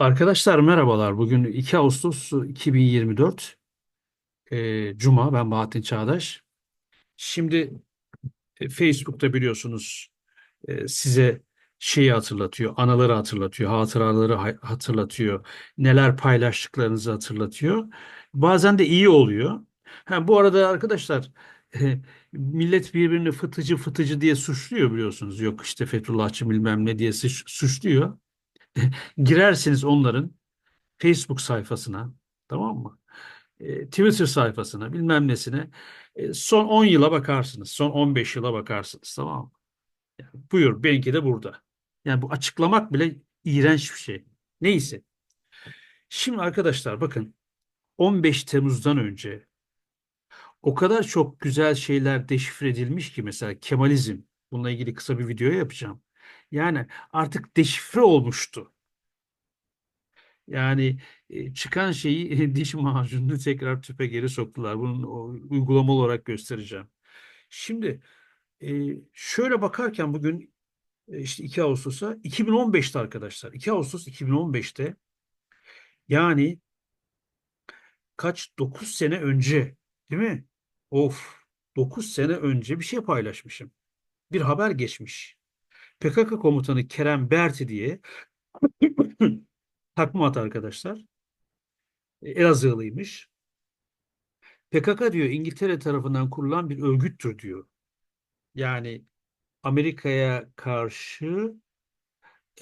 Arkadaşlar merhabalar. Bugün 2 Ağustos 2024 e, Cuma. Ben Bahattin Çağdaş. Şimdi e, Facebook'ta biliyorsunuz e, size şeyi hatırlatıyor, anıları hatırlatıyor, hatıraları ha- hatırlatıyor, neler paylaştıklarınızı hatırlatıyor. Bazen de iyi oluyor. Ha, bu arada arkadaşlar e, millet birbirini fıtıcı fıtıcı diye suçluyor biliyorsunuz. Yok işte Fethullahçı bilmem ne diye suç- suçluyor. Girersiniz onların Facebook sayfasına, tamam mı? E, Twitter sayfasına, bilmem nesine. E, son 10 yıla bakarsınız, son 15 yıla bakarsınız, tamam mı? Yani buyur, benimki de burada. Yani bu açıklamak bile iğrenç bir şey. Neyse. Şimdi arkadaşlar bakın 15 Temmuz'dan önce o kadar çok güzel şeyler deşifre edilmiş ki mesela Kemalizm. Bununla ilgili kısa bir video yapacağım. Yani artık deşifre olmuştu. Yani e, çıkan şeyi diş macununu tekrar tüpe geri soktular. Bunun o, uygulama olarak göstereceğim. Şimdi e, şöyle bakarken bugün e, işte 2 Ağustos'a 2015'te arkadaşlar. 2 Ağustos 2015'te yani kaç 9 sene önce değil mi? Of 9 sene önce bir şey paylaşmışım. Bir haber geçmiş. PKK komutanı Kerem Berti diye takma at arkadaşlar. E, Elazığlıymış. PKK diyor İngiltere tarafından kurulan bir örgüttür diyor. Yani Amerika'ya karşı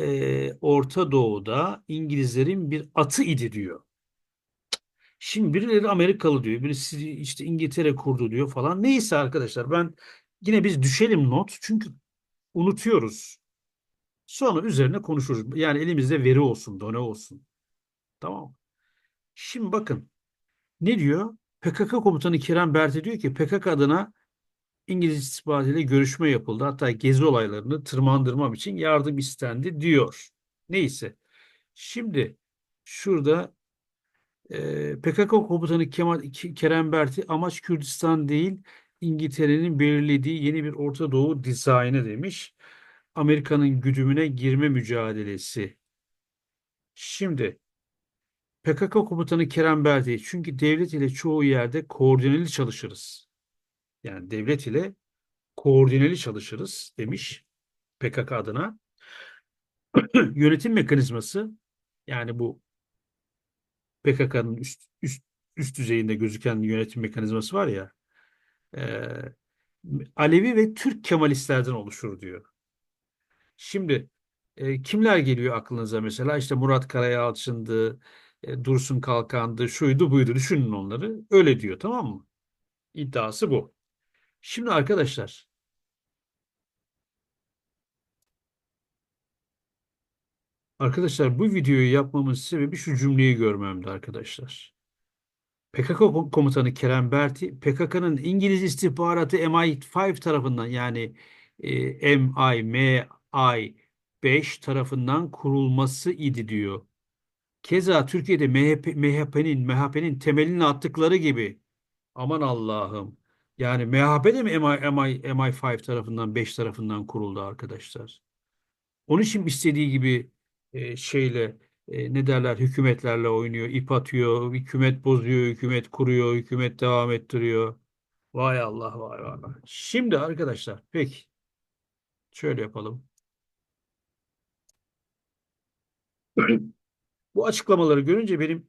e, Orta Doğu'da İngilizlerin bir atı idi diyor. Şimdi birileri Amerikalı diyor, birisi işte İngiltere kurdu diyor falan. Neyse arkadaşlar ben yine biz düşelim not çünkü unutuyoruz. Sonra üzerine konuşuruz. Yani elimizde veri olsun, done olsun. Tamam? Şimdi bakın ne diyor? PKK komutanı Kerem Berti diyor ki PKK adına İngiliz istihbaratıyla görüşme yapıldı. Hatta gezi olaylarını tırmandırmam için yardım istendi diyor. Neyse. Şimdi şurada e, PKK komutanı Kemal Kerem Berti amaç Kürdistan değil İngiltere'nin belirlediği yeni bir Orta Doğu dizaynı demiş. Amerika'nın güdümüne girme mücadelesi. Şimdi PKK komutanı Kerem Berti çünkü devlet ile çoğu yerde koordineli çalışırız. Yani devlet ile koordineli çalışırız demiş PKK adına. Yönetim mekanizması yani bu PKK'nın üst, üst, üst düzeyinde gözüken yönetim mekanizması var ya e, Alevi ve Türk Kemalistlerden oluşur diyor. Şimdi e, kimler geliyor aklınıza mesela? İşte Murat Karayalçın'dı, e, Dursun Kalkan'dı, şuydu buydu düşünün onları. Öyle diyor tamam mı? İddiası bu. Şimdi arkadaşlar Arkadaşlar bu videoyu yapmamın sebebi şu cümleyi görmemdi arkadaşlar. PKK komutanı Kerem Berti, PKK'nın İngiliz istihbaratı MI5 tarafından yani e, MI5 tarafından kurulması idi diyor. Keza Türkiye'de MHP, MHP'nin MHP'nin temelini attıkları gibi aman Allah'ım. Yani MHP de mi MI, MI, MI5 tarafından 5 tarafından kuruldu arkadaşlar? Onun için istediği gibi e, şeyle e, ne derler hükümetlerle oynuyor, ip atıyor, hükümet bozuyor, hükümet kuruyor, hükümet devam ettiriyor. Vay Allah vay vay. Şimdi arkadaşlar peki şöyle yapalım. Bu açıklamaları görünce benim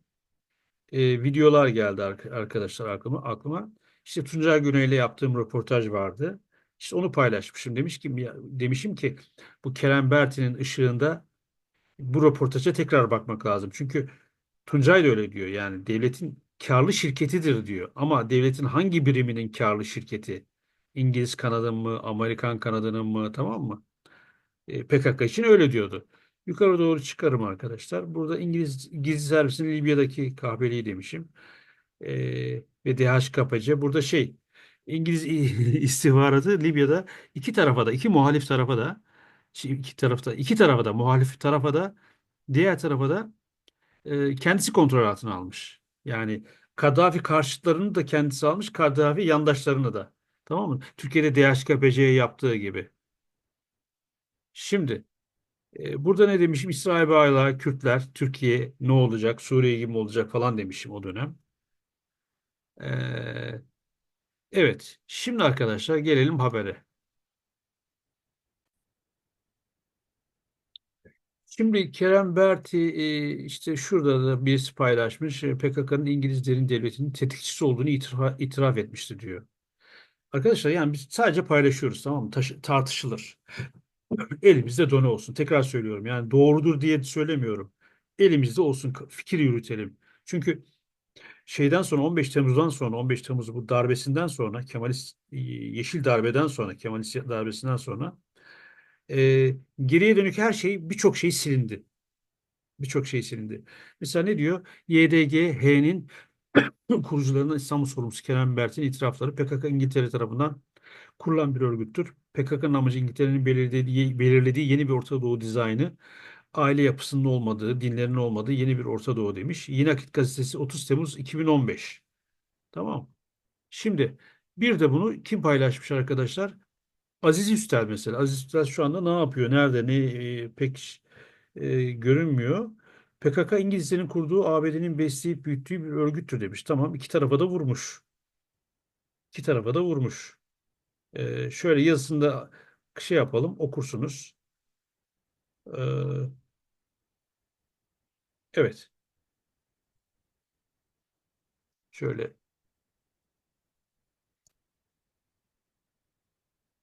e, videolar geldi arkadaşlar aklıma. aklıma. İşte Tuncay Güney'le yaptığım röportaj vardı. İşte onu paylaşmışım. Demiş ki demişim ki bu Kerem Bertin'in ışığında bu röportaja tekrar bakmak lazım. Çünkü Tuncay da öyle diyor. Yani devletin karlı şirketidir diyor. Ama devletin hangi biriminin karlı şirketi? İngiliz kanadının mı, Amerikan kanadının mı tamam mı? E, PKK için öyle diyordu. Yukarı doğru çıkarım arkadaşlar. Burada İngiliz gizli servisinin Libya'daki kahveliği demişim. E, ve DHKPC. Burada şey İngiliz istihbaratı Libya'da iki tarafa da iki muhalif tarafa da iki tarafta iki tarafa da muhalif tarafa da diğer tarafa da e, kendisi kontrol altına almış. Yani Kaddafi karşıtlarını da kendisi almış, Kaddafi yandaşlarını da. Tamam mı? Türkiye'de DHKPC'ye yaptığı gibi. Şimdi E, burada ne demişim? İsrail Bağla, Kürtler, Türkiye ne olacak? Suriye gibi olacak falan demişim o dönem. E, evet. Şimdi arkadaşlar gelelim habere. Şimdi Kerem Berti e, işte şurada da birisi paylaşmış. E, PKK'nın İngilizlerin devletinin tetikçisi olduğunu itiraf, itiraf etmişti diyor. Arkadaşlar yani biz sadece paylaşıyoruz tamam mı? Taş- tartışılır. Elimizde done olsun. Tekrar söylüyorum. Yani doğrudur diye söylemiyorum. Elimizde olsun. Fikir yürütelim. Çünkü şeyden sonra 15 Temmuz'dan sonra 15 Temmuz bu darbesinden sonra Kemalist e, Yeşil darbeden sonra Kemalist darbesinden sonra e, geriye dönük her şey birçok şey silindi. Birçok şey silindi. Mesela ne diyor? YDG-H'nin kurucularından İstanbul sorumlusu Kerem Bert'in itirafları PKK İngiltere tarafından kurulan bir örgüttür. PKK'nın amacı İngiltere'nin belirlediği, belirlediği yeni bir Orta Doğu dizaynı, aile yapısının olmadığı, dinlerin olmadığı yeni bir Orta Doğu demiş. Yeni Akit Gazetesi 30 Temmuz 2015. Tamam. Şimdi bir de bunu kim paylaşmış arkadaşlar? Aziz Üstel mesela. Aziz Üstel şu anda ne yapıyor? Nerede? Ne e, pek e, görünmüyor. PKK İngilizlerin kurduğu ABD'nin besleyip büyüttüğü bir örgüttür demiş. Tamam iki tarafa da vurmuş. İki tarafa da vurmuş. E, şöyle yazısında şey yapalım okursunuz. E, evet. Şöyle.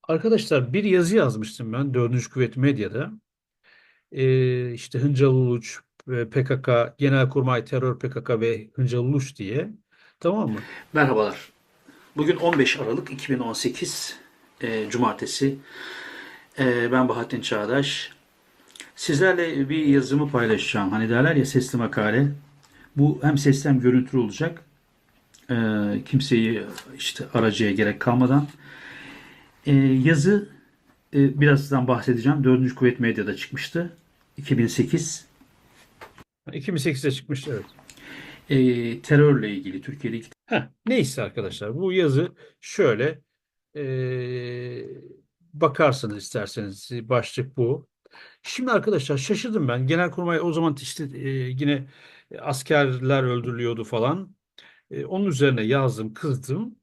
Arkadaşlar bir yazı yazmıştım ben Dördüncü Kuvvet Medya'da. E, işte Hıncal Uluç, e, PKK, Genelkurmay Terör PKK ve Hıncal Uluç diye. Tamam mı? Merhabalar. Bugün 15 Aralık 2018 e, Cumartesi. E, ben Bahattin Çağdaş. Sizlerle bir yazımı paylaşacağım. Hani derler ya sesli makale. Bu hem sesli hem görüntülü olacak. E, kimseyi işte aracıya gerek kalmadan. E, yazı e, birazdan bahsedeceğim. 4. Kuvvet Medya'da çıkmıştı. 2008. 2008'de çıkmış evet. E, terörle ilgili Türkiye'deki Heh, neyse arkadaşlar bu yazı şöyle e, bakarsınız isterseniz başlık bu. Şimdi arkadaşlar şaşırdım ben. Genelkurmay o zaman işte e, yine askerler öldürülüyordu falan. E, onun üzerine yazdım, kızdım.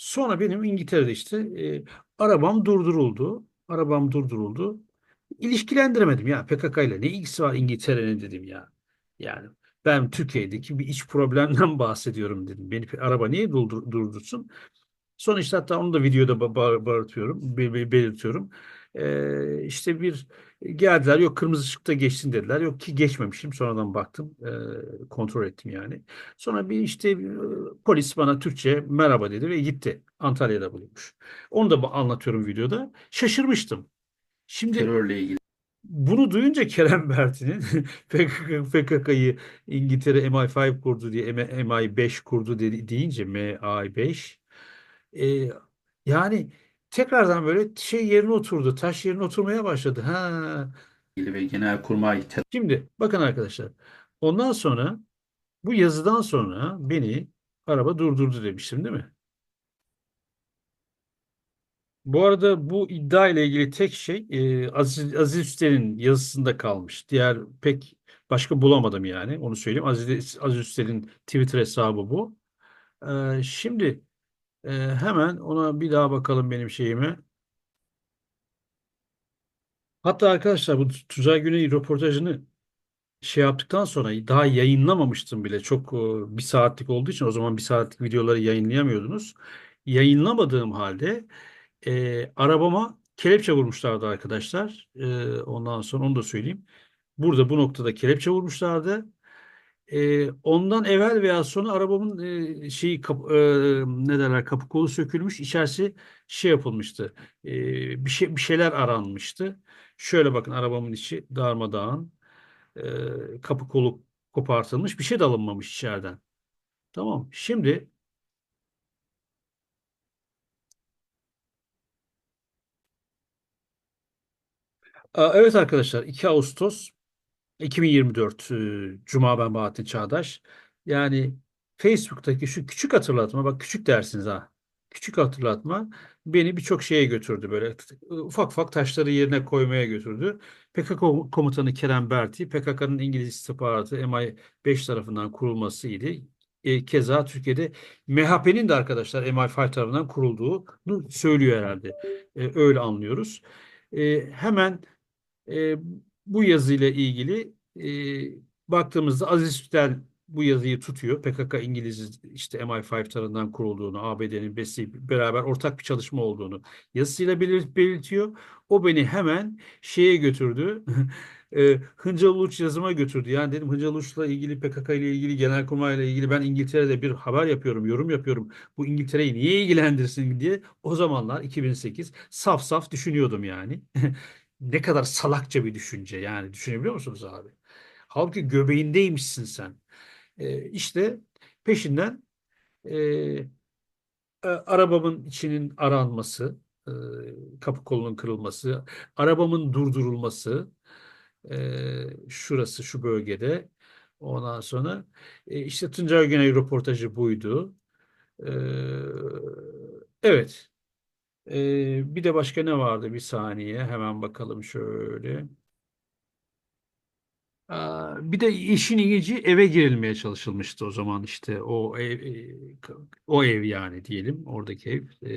Sonra benim İngiltere'de işte e, arabam durduruldu. Arabam durduruldu. İlişkilendiremedim ya PKK ile ne ilgisi var İngiltere'nin dedim ya. Yani ben Türkiye'deki bir iç problemden bahsediyorum dedim. Beni araba niye durdur, durdursun? Sonra işte hatta onu da videoda ba- bağırtıyorum, be- be- belirtiyorum. Ee, işte bir geldiler yok kırmızı ışıkta geçsin dediler. Yok ki geçmemişim. Sonradan baktım, e, kontrol ettim yani. Sonra bir işte e, polis bana Türkçe merhaba dedi ve gitti. Antalya'da bulunmuş. Onu da anlatıyorum videoda. Şaşırmıştım. Şimdi terörle ilgili bunu duyunca Kerem Bertin'in PKK'yı İngiltere MI5 kurdu diye MI5 kurdu dedi, deyince MI5 e, yani tekrardan böyle şey yerine oturdu. Taş yerine oturmaya başladı. Ha. ve Genelkurmay Şimdi bakın arkadaşlar. Ondan sonra bu yazıdan sonra beni araba durdurdu demiştim değil mi? Bu arada bu iddia ile ilgili tek şey e, Aziz, Aziz Üstel'in yazısında kalmış. Diğer pek başka bulamadım yani onu söyleyeyim. Aziz, Aziz Üstel'in Twitter hesabı bu. E, şimdi e, hemen ona bir daha bakalım benim şeyime. Hatta arkadaşlar bu Tuzay Güney röportajını şey yaptıktan sonra daha yayınlamamıştım bile. Çok e, bir saatlik olduğu için o zaman bir saatlik videoları yayınlayamıyordunuz. Yayınlamadığım halde e, arabama kelepçe vurmuşlardı arkadaşlar. E, ondan sonra onu da söyleyeyim. Burada bu noktada kelepçe vurmuşlardı. E, ondan evvel veya sonra arabamın e, şeyi kap, e, ne derler kapı kolu sökülmüş. İçerisi şey yapılmıştı. E, bir şey bir şeyler aranmıştı. Şöyle bakın arabamın içi darmadağın. E, kapı kolu kopartılmış. Bir şey de alınmamış içeriden. Tamam. Şimdi evet arkadaşlar 2 Ağustos 2024 e, Cuma ben Bahattin Çağdaş. Yani Facebook'taki şu küçük hatırlatma bak küçük dersiniz ha. küçük hatırlatma beni birçok şeye götürdü böyle ufak ufak taşları yerine koymaya götürdü. PKK komutanı Kerem Berti, PKK'nın İngiliz istihbaratı MI5 tarafından kurulmasıydı. E, keza Türkiye'de MHP'nin de arkadaşlar MI5 tarafından kurulduğunu söylüyor herhalde. E, öyle anlıyoruz. E, hemen e, bu yazıyla ilgili e, baktığımızda Aziz Üstel bu yazıyı tutuyor. PKK İngiliz işte MI5 tarafından kurulduğunu, ABD'nin besleyip beraber ortak bir çalışma olduğunu yazısıyla belir- belirtiyor. O beni hemen şeye götürdü. e, Hıncal Uluç yazıma götürdü. Yani dedim Hıncal Uluç'la ilgili PKK ile ilgili Genelkurmay ile ilgili ben İngiltere'de bir haber yapıyorum, yorum yapıyorum. Bu İngiltere'yi niye ilgilendirsin diye o zamanlar 2008 saf saf düşünüyordum yani. Ne kadar salakça bir düşünce yani düşünebiliyor musunuz abi? Halbuki göbeğindeymişsin sen. Ee, işte peşinden e, e, arabamın içinin aranması, e, kapı kolunun kırılması, arabamın durdurulması, e, şurası şu bölgede. Ondan sonra e, işte Tuncay Güney röportajı buydu. E, evet. E, bir de başka ne vardı? Bir saniye hemen bakalım şöyle. Aa, Bir de işin ilginci eve girilmeye çalışılmıştı o zaman işte o ev, e, o ev yani diyelim oradaki ev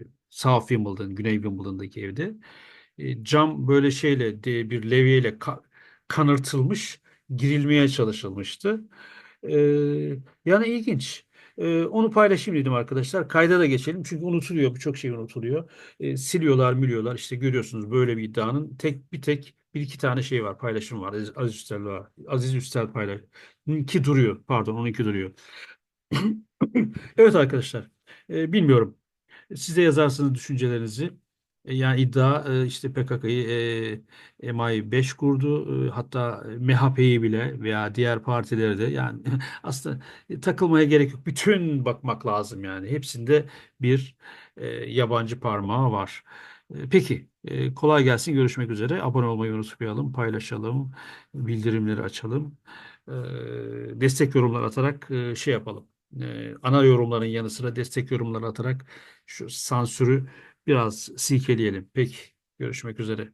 e, South Wimbledon, Güney Wimbledon'daki evde cam böyle şeyle de, bir levyeyle ka- kanırtılmış girilmeye çalışılmıştı. E, yani ilginç. E, onu paylaşayım dedim arkadaşlar. Kayda da geçelim çünkü unutuluyor birçok şey unutuluyor. E, siliyorlar, miliyorlar işte görüyorsunuz böyle bir iddianın tek bir tek bir iki tane şey var, paylaşım var. Aziz, Üstel var. Aziz Üstel paylaş. Ki duruyor. Pardon, onunki duruyor. Evet arkadaşlar. e, bilmiyorum. Siz de yazarsınız düşüncelerinizi. E, Yani iddia e, işte PKK'yı e, MI5 kurdu. E, hatta MHP'yi bile veya diğer partileri de yani aslında takılmaya gerek yok. Bütün bakmak lazım yani. Hepsinde bir e, yabancı parmağı var. E, Peki, e, kolay gelsin. Görüşmek üzere. Abone olmayı unutmayalım, paylaşalım, bildirimleri açalım. E, Destek yorumlar atarak e, şey yapalım. E, Ana yorumların yanı sıra destek yorumları atarak şu sansürü biraz silkeleyelim. Peki, görüşmek üzere.